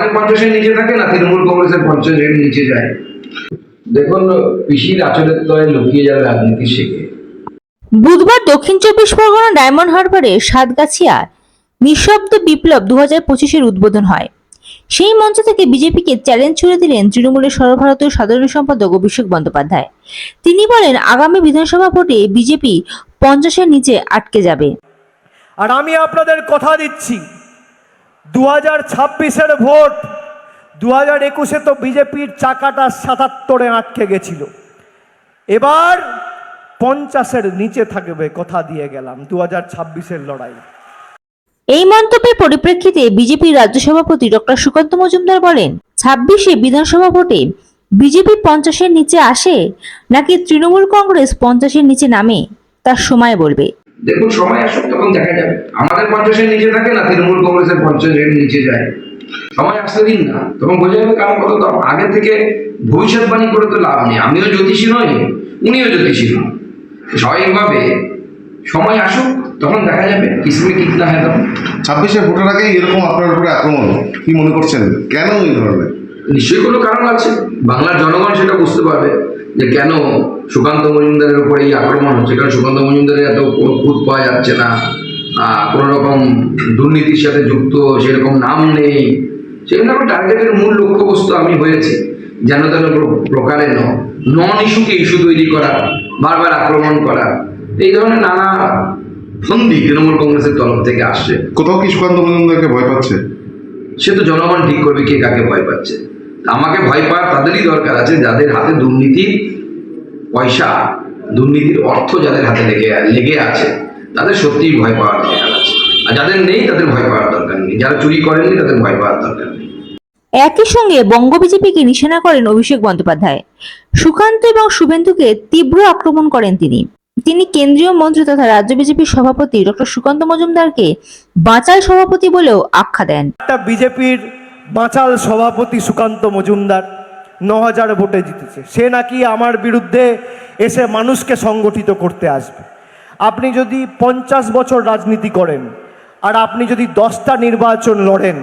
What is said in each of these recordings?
আমাদের পঞ্চাশের নিচে থাকে না তৃণমূল কংগ্রেসের পঞ্চাশের নিচে যায়। দেখুন পিসির আচরের তলায় লুকিয়ে যারা রাজনীতি শেখে। বুধবার দক্ষিণ চব্বিশ পরগনা ডায়মন্ড হারবারে সাতগাছিয়া নিঃশব্দ বিপ্লব দু হাজার পঁচিশের উদ্বোধন হয়। সেই মঞ্চ থেকে বিজেপিকে চ্যালেঞ্জ ছুড়ে দিলেন তৃণমূলের সর্বভারতীয় সাধারণ সম্পাদক অভিষেক বন্দ্যোপাধ্যায়। তিনি বলেন আগামী বিধানসভা ভোটে বিজেপি পঞ্চাশের নিচে আটকে যাবে। আর আমি আপনাদের কথা দিচ্ছি। দু হাজার ছাব্বিশের ভোট। দু হাজার একুশে তো বিজেপির চাকাটা সাতাত্তরে আটকে গেছিল। এবার পঞ্চাশের নিচে থাকবে কথা দিয়ে গেলাম দু হাজার ছাব্বিশের লড়াই। এই মন্তব্যের পরিপ্রেক্ষিতে বিজেপির রাজ্য সভাপতি ডক্টর সুকান্ত মজুমদার বলেন, ছাব্বিশে বিধানসভা ভোটে বিজেপি পঞ্চাশের নিচে আসে নাকি তৃণমূল কংগ্রেস পঞ্চাশের নিচে নামে, তার সময় বলবে। দেখুন, সময় আসুক তখন দেখা যাবে। আমাদের পঞ্চাশের নিচে থাকে না, তৃণমূল কংগ্রেসের পঞ্চাশের নিচে যায়। সময় আসতে দিন না, তখন বোঝা যাবে কারণ কত দাম আগে থেকে ভবিষ্যৎবাণী করে তো লাভ নেই। আমিও জ্যোতিষী নই, উনিও জ্যোতিষী নন। স্বাভাবিকভাবে সময় আসুক, তখন দেখা যাবে কিসমে কিতনা হয় তখন ছাব্বিশে ভোটের আগে এরকম আপনার উপরে আক্রমণ, কি মনে করছেন? কেন এই ধরনের? নিশ্চয়ই কোনো কারণ আছে। বাংলার জনগণ সেটা বুঝতে পারবে যে কেন সুকান্ত মজুমদারের উপরে এই আক্রমণ হচ্ছে। কারণ সুকান্ত মজুমদারের এত কোনো খুঁত পাওয়া যাচ্ছে না। কোনো রকম দুর্নীতির সাথে যুক্ত সেরকম নাম নেই। সেখানে আমার টার্গেটের মূল লক্ষ্যবস্তু আমি হয়েছি। যেন তেন প্র- প্রকারে নন ইস্যুকে ইস্যু তৈরি করা বারবার আক্রমণ করা। এই ধরনের নানা ফন্দি তৃণমূল কংগ্রেসের তরফ থেকে আসছে। কোথাও কি সুকান্ত মজুমদারকে ভয় পাচ্ছে? সে তো জনগণ ঠিক করবে কে কাকে ভয় পাচ্ছে। আমাকে ভয় পাওয়ার তাদেরই দরকার আছে যাদের হাতে দুর্নীতির পয়সা দুর্নীতির অর্থ যাদের হাতে লেগে লেগে আছে তাদের সত্যিই ভয় পাওয়ার দরকার আছে। আর যাদের নেই তাদের ভয় পাওয়ার দরকার নেই। যারা চুরি করেননি তাদের ভয় পাওয়ার দরকার নেই। একই সঙ্গে বঙ্গ বিজেপিকে নিশানা করেন অভিষেক বন্দ্যোপাধ্যায়। সুকান্ত এবং শুভেন্দুকে তীব্র আক্রমণ করেন তিনি। তিনি কেন্দ্রীয় মন্ত্রী তথা রাজ্য বিজেপির সভাপতি ডক্টর সুকান্ত মজুমদারকে বাচাল সভাপতি বলেও আখ্যা দেন। একটা বিজেপির বাঁচাল সভাপতি সুকান্ত মজুমদার। ন হাজার ভোটে জিতেছে। সে নাকি আমার বিরুদ্ধে এসে মানুষকে সংগঠিত করতে আসবে। আপনি যদি পঞ্চাশ বছর রাজনীতি করেন আর আপনি যদি দশটা নির্বাচন লড়েন,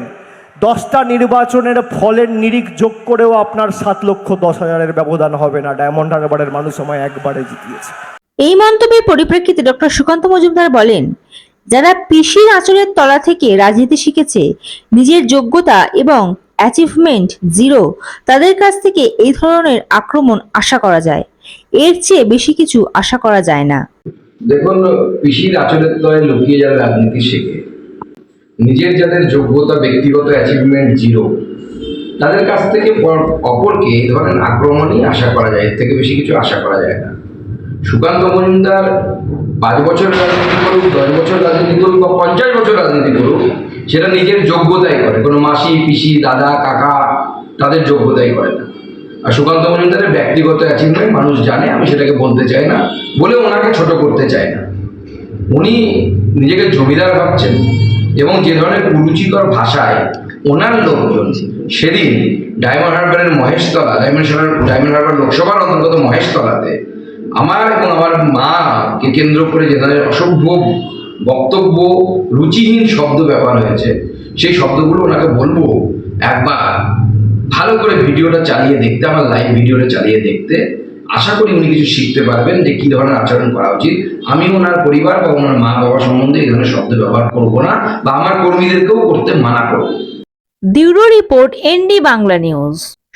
দশটা নির্বাচনের ফলের নিরিখ যোগ করেও আপনার সাত লক্ষ দশ হাজারের ব্যবধান হবে না। ডায়মন্ড হারবারের মানুষ আমায় একবারে জিতিয়েছে। এই মন্তব্যের পরিপ্রেক্ষিতে ডক্টর সুকান্ত মজুমদার বলেন যারা পিসির আঁচলের তলা থেকে রাজনীতি শিখেছে, নিজের যোগ্যতা এবং অ্যাচিভমেন্ট জিরো তাদের কাছ থেকে এই ধরনের আক্রমণ আশা করা যায়। এর চেয়ে বেশি কিছু আশা করা যায় না। দেখুন পিসির আচরের তলায় লুকিয়ে যারা রাজনীতি শেখে, নিজের যাদের যোগ্যতা, ব্যক্তিগত অ্যাচিভমেন্ট জিরো তাদের কাছ থেকে অপরকে এই ধরনের আক্রমণই আশা করা যায়। এর থেকে বেশি কিছু আশা করা যায় না। সুকান্ত মজুমদার পাঁচ বছর রাজনীতি করুক, দশ বছর রাজনীতি করুক বা পঞ্চাশ বছর রাজনীতি করুক, সেটা নিজের যোগ্যতাই করে। কোনো মাসি, পিসি, দাদা, কাকা তাদের যোগ্যতাই করে না। আর সুকান্ত মজুমদারের ব্যক্তিগত অ্যাচিভমেন্ট মানুষ জানে, আমি সেটাকে বলতে চাই না বলে ওনাকে ছোট করতে চাই না। উনি নিজেকে জমিদার ভাবছেন এবং যে ধরনের কুরুচিকর ভাষায় ওনার লোকজন সেদিন ডায়মন্ড হারবারের মহেশতলা, ডায়মন্ড ডায়মন্ড হারবার লোকসভার অন্তর্গত মহেশতলাতে আমার এবং আমার মাকে কেন্দ্র করে যে ধরনের অসভ্য বক্তব্য, রুচিহীন শব্দ ব্যবহার হয়েছে, সেই শব্দগুলো ওনাকে বলব একবার। ভালো করে ভিডিওটা চালিয়ে দেখতে, আমার লাইভ ভিডিওটা চালিয়ে দেখতে। আশা করি উনি কিছু শিখতে পারবেন যে কী ধরনের আচরণ করা উচিত। আমি ওনার পরিবার বা ওনার মা বাবা সম্বন্ধে এই ধরনের শব্দ ব্যবহার করব না বা আমার কর্মীদেরকেও করতে মানা করব। Bureau report ND Bangla news.